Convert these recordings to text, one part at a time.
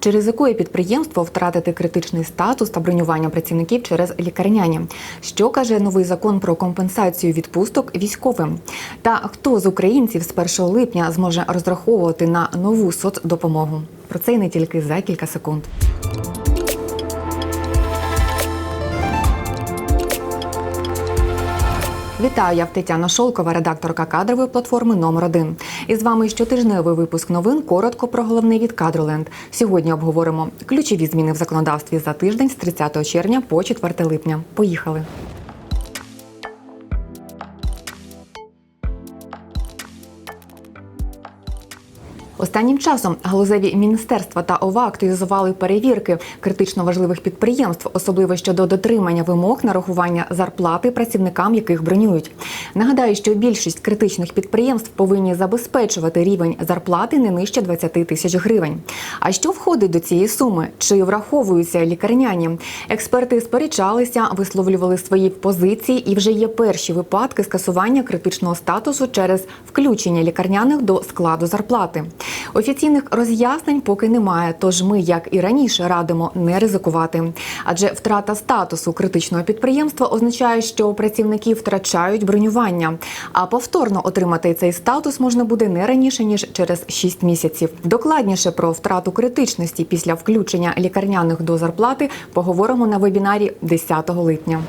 Чи ризикує підприємство втратити критичний статус та бронювання працівників через лікарняні? Що каже новий закон про компенсацію відпусток військовим? Та хто з українців з 1 липня зможе розраховувати на нову соцдопомогу? Про це і не тільки за кілька секунд. Вітаю, я Тетяна Шолкова, редакторка кадрової платформи номер 1 І з вами щотижневий випуск новин. Коротко про головне від Кадроленд. Сьогодні обговоримо ключові зміни в законодавстві за тиждень з 30 червня по 4 липня. Поїхали. Останнім часом галузеві міністерства та ОВА активізували перевірки критично важливих підприємств, особливо щодо дотримання вимог нарахування зарплати працівникам, яких бронюють. Нагадаю, що більшість критичних підприємств повинні забезпечувати рівень зарплати не нижче 20 тисяч гривень. А що входить до цієї суми? Чи враховуються лікарняні? Експерти сперечалися, висловлювали свої позиції, і вже є перші випадки скасування критичного статусу через включення лікарняних до складу зарплати. Офіційних роз'яснень поки немає, тож ми, як і раніше, радимо не ризикувати. Адже втрата статусу критичного підприємства означає, що працівники втрачають бронювання. А повторно отримати цей статус можна буде не раніше ніж через 6 місяців. Докладніше про втрату критичності після включення лікарняних до зарплати поговоримо на вебінарі 10 липня.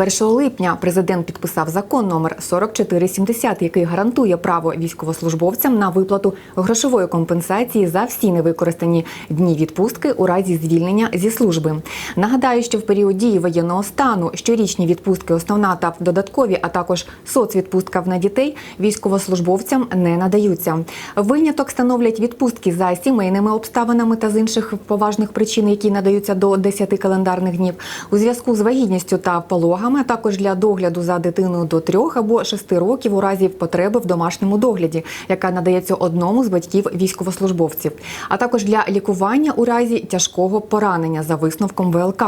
1 липня президент підписав закон номер 4470, який гарантує право військовослужбовцям на виплату грошової компенсації за всі невикористані дні відпустки у разі звільнення зі служби. Нагадаю, що в період дії воєнного стану щорічні відпустки, основна та додаткові, а також соцвідпустка на дітей військовослужбовцям не надаються. Виняток становлять відпустки за сімейними обставинами та з інших поважних причин, які надаються до 10 календарних днів у зв'язку з вагітністю та пологами а також для догляду за дитиною до трьох або шести років у разі потреби в домашньому догляді, яка надається одному з батьків військовослужбовців, а також для лікування у разі тяжкого поранення за висновком ВЛК.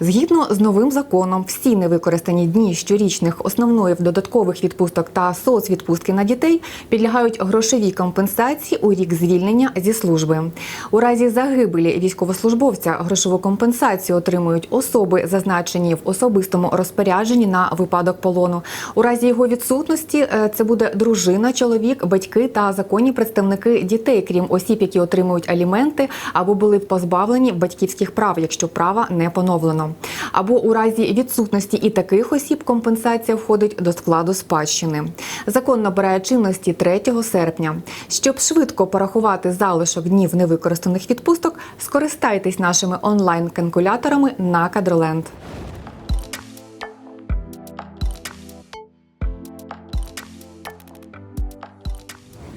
Згідно з новим законом, всі невикористані дні щорічних основної додаткових відпусток та соцвідпустки на дітей підлягають грошовій компенсації у рік звільнення зі служби. У разі загибелі військовослужбовця грошову компенсацію отримують особи, зазначені в особистому розпорядженні на випадок полону. У разі його відсутності е, це буде дружина, чоловік, батьки та законні представники дітей, крім осіб, які отримують аліменти або були позбавлені батьківських прав, якщо права не поновлено. Або у разі відсутності і таких осіб компенсація входить до складу спадщини. Закон набирає чинності 3 серпня. Щоб швидко порахувати залишок днів невикористаних відпусток, скористайтесь нашими онлайн-калькуляторами на Кадроленд.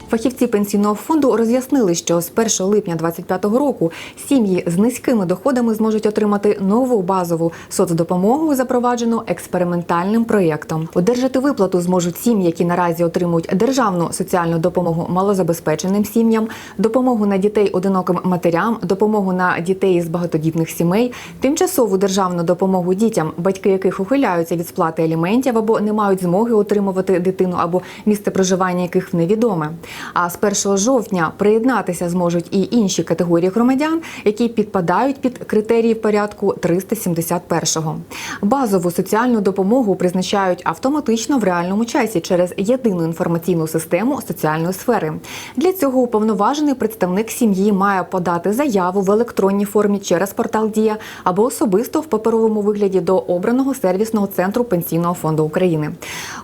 Фахівці пенсійного фонду роз'яснили, що з 1 липня 2025 року сім'ї з низькими доходами зможуть отримати нову базову соцдопомогу, запроваджену експериментальним проєктом. Одержати виплату зможуть сім'ї, які наразі отримують державну соціальну допомогу малозабезпеченим сім'ям, допомогу на дітей одиноким матерям, допомогу на дітей з багатодітних сімей, тимчасову державну допомогу дітям, батьки яких ухиляються від сплати аліментів або не мають змоги отримувати дитину або місце проживання яких невідоме. А з 1 жовтня приєднатися зможуть і інші категорії громадян, які підпадають під критерії порядку 371-го. Базову соціальну допомогу призначають автоматично в реальному часі через єдину інформаційну систему соціальної сфери. Для цього уповноважений представник сім'ї має подати заяву в електронній формі через портал Дія або особисто в паперовому вигляді до обраного сервісного центру пенсійного фонду України.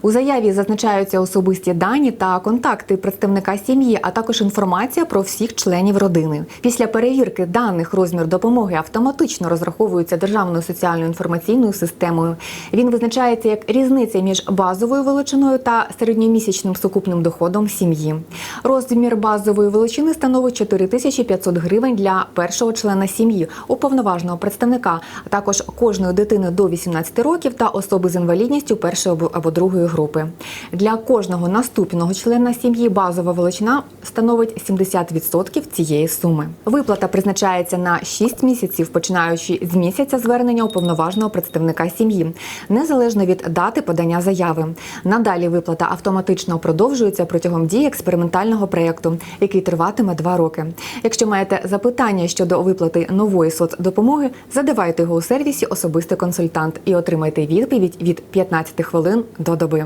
У заяві зазначаються особисті дані та контакти представника сім'ї, а також інформація про всіх членів родини. Після перевірки даних розмір допомоги автоматично розраховується державною соціальною інформаційною системою. Він визначається як різниця між базовою величиною та середньомісячним сукупним доходом сім'ї. Розмір базової величини становить 4500 гривень для першого члена сім'ї, уповноваженого представника, а також кожної дитини до 18 років та особи з інвалідністю першої або другої групи. Для кожного наступного члена сім'ї базова величина становить 70% цієї суми. Виплата призначається на 6 місяців, починаючи з місяця звернення уповноваженого представника сім'ї, незалежно від дати подання заяви. Надалі виплата автоматично продовжується протягом дії експериментального проєкту, який триватиме два роки. Якщо маєте запитання щодо виплати нової соцдопомоги, задавайте його у сервісі Особистий консультант і отримайте відповідь від 15 хвилин до доби.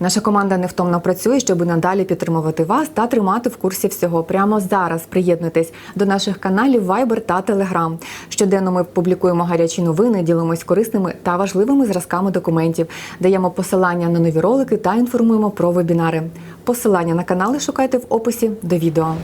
Наша команда невтомно працює, щоб надалі підтримувати вас та тримати в курсі всього. Прямо зараз приєднуйтесь до наших каналів Viber та Telegram. Щоденно ми публікуємо гарячі новини, ділимось корисними та важливими зразками документів, даємо посилання на нові ролики та інформуємо про вебінари. Посилання на канали шукайте в описі до відео.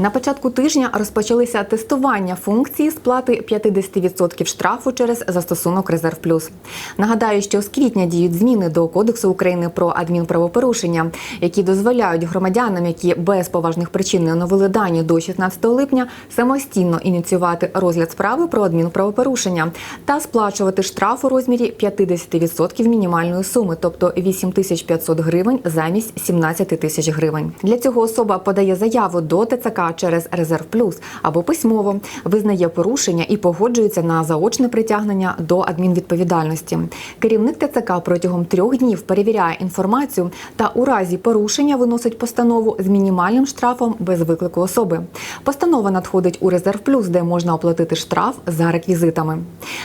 На початку тижня розпочалися тестування функції сплати 50% штрафу через застосунок Резерв Плюс. Нагадаю, що з квітня діють зміни до Кодексу України про адмінправопорушення, які дозволяють громадянам, які без поважних причин не оновили дані до 16 липня, самостійно ініціювати розгляд справи про адмінправопорушення та сплачувати штраф у розмірі 50% мінімальної суми, тобто 8500 гривень замість 17 тисяч гривень. Для цього особа подає заяву до ТЦК через Резерв Плюс або письмово визнає порушення і погоджується на заочне притягнення до адмінвідповідальності. Керівник ТЦК протягом трьох днів перевіряє інформацію та у разі порушення виносить постанову з мінімальним штрафом без виклику особи. Постанова надходить у Резерв Плюс, де можна оплатити штраф за реквізитами.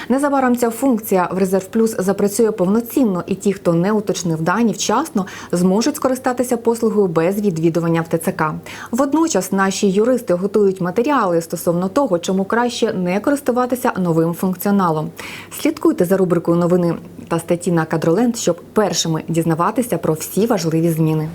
Незабаром ця функція в Резерв Плюс запрацює повноцінно, і ті, хто не уточнив дані вчасно, зможуть скористатися послугою без відвідування в ТЦК. Водночас наші юристи готують матеріали стосовно того, чому краще не користуватися новим функціоналом. Слідкуйте за рубрикою новини та статті на Кадроленд, щоб першими дізнаватися про всі важливі зміни.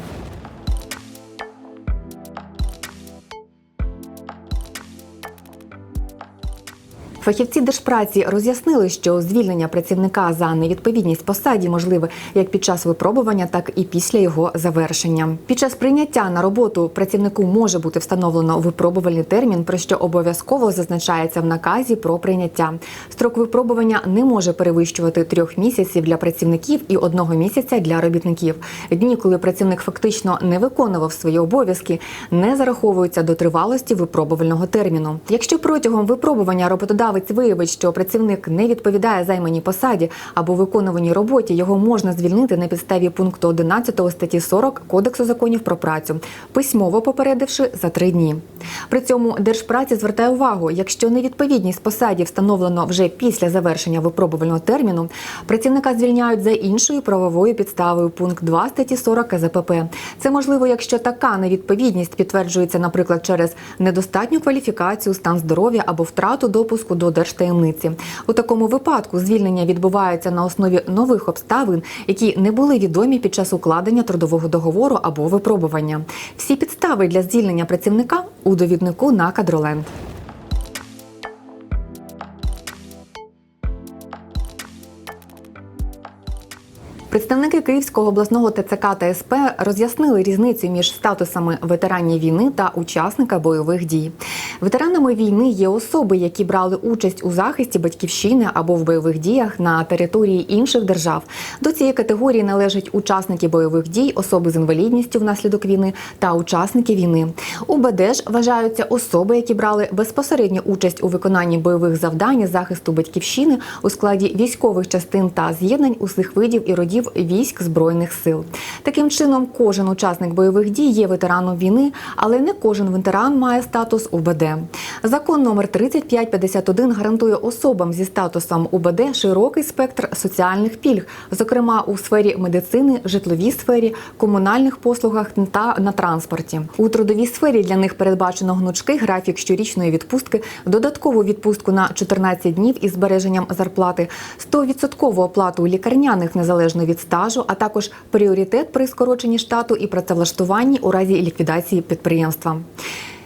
Фахівці держпраці роз'яснили, що звільнення працівника за невідповідність посаді можливе як під час випробування, так і після його завершення. Під час прийняття на роботу працівнику може бути встановлено випробувальний термін, про що обов'язково зазначається в наказі про прийняття. Строк випробування не може перевищувати трьох місяців для працівників і одного місяця для робітників. Дні, коли працівник фактично не виконував свої обов'язки, не зараховуються до тривалості випробувального терміну. Якщо протягом випробування роботодавець виявить, що працівник не відповідає займаній посаді або виконуваній роботі, його можна звільнити на підставі пункту 11 статті 40 Кодексу законів про працю, письмово попередивши за три дні. При цьому держпраці звертає увагу, якщо невідповідність посаді встановлено вже після завершення випробувального терміну, працівника звільняють за іншою правовою підставою пункт 2 статті 40 КЗПП. Це можливо, якщо така невідповідність підтверджується, наприклад, через недостатню кваліфікацію, стан здоров'я або втрату допуску до держтаємниці. У такому випадку звільнення відбувається на основі нових обставин, які не були відомі під час укладення трудового договору або випробування. Всі підстави для звільнення працівника у довіднику на кадроленд. Представники Київського обласного ТЦК та СП роз'яснили різницю між статусами ветеранів війни та учасника бойових дій. Ветеранами війни є особи, які брали участь у захисті батьківщини або в бойових діях на території інших держав. До цієї категорії належать учасники бойових дій, особи з інвалідністю внаслідок війни та учасники війни. УБД ж вважаються особи, які брали безпосередню участь у виконанні бойових завдань захисту батьківщини у складі військових частин та з'єднань усіх видів і родів військ збройних сил. Таким чином, кожен учасник бойових дій є ветераном війни, але не кожен ветеран має статус УБД. Закон номер 3551 гарантує особам зі статусом УБД широкий спектр соціальних пільг, зокрема у сфері медицини, житловій сфері, комунальних послугах та на транспорті. У трудовій сфері для них передбачено гнучкий графік щорічної відпустки, додаткову відпустку на 14 днів із збереженням зарплати, 100% оплату лікарняних незалежно від стажу, а також пріоритет при скороченні штату і працевлаштуванні у разі ліквідації підприємства.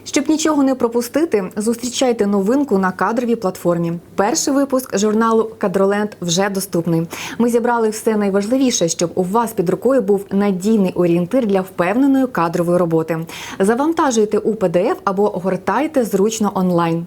Щоб нічого не пропустити, зустрічайте новинку на кадровій платформі. Перший випуск журналу Кадроленд вже доступний. Ми зібрали все найважливіше, щоб у вас під рукою був надійний орієнтир для впевненої кадрової роботи. Завантажуйте у PDF або гортайте зручно онлайн.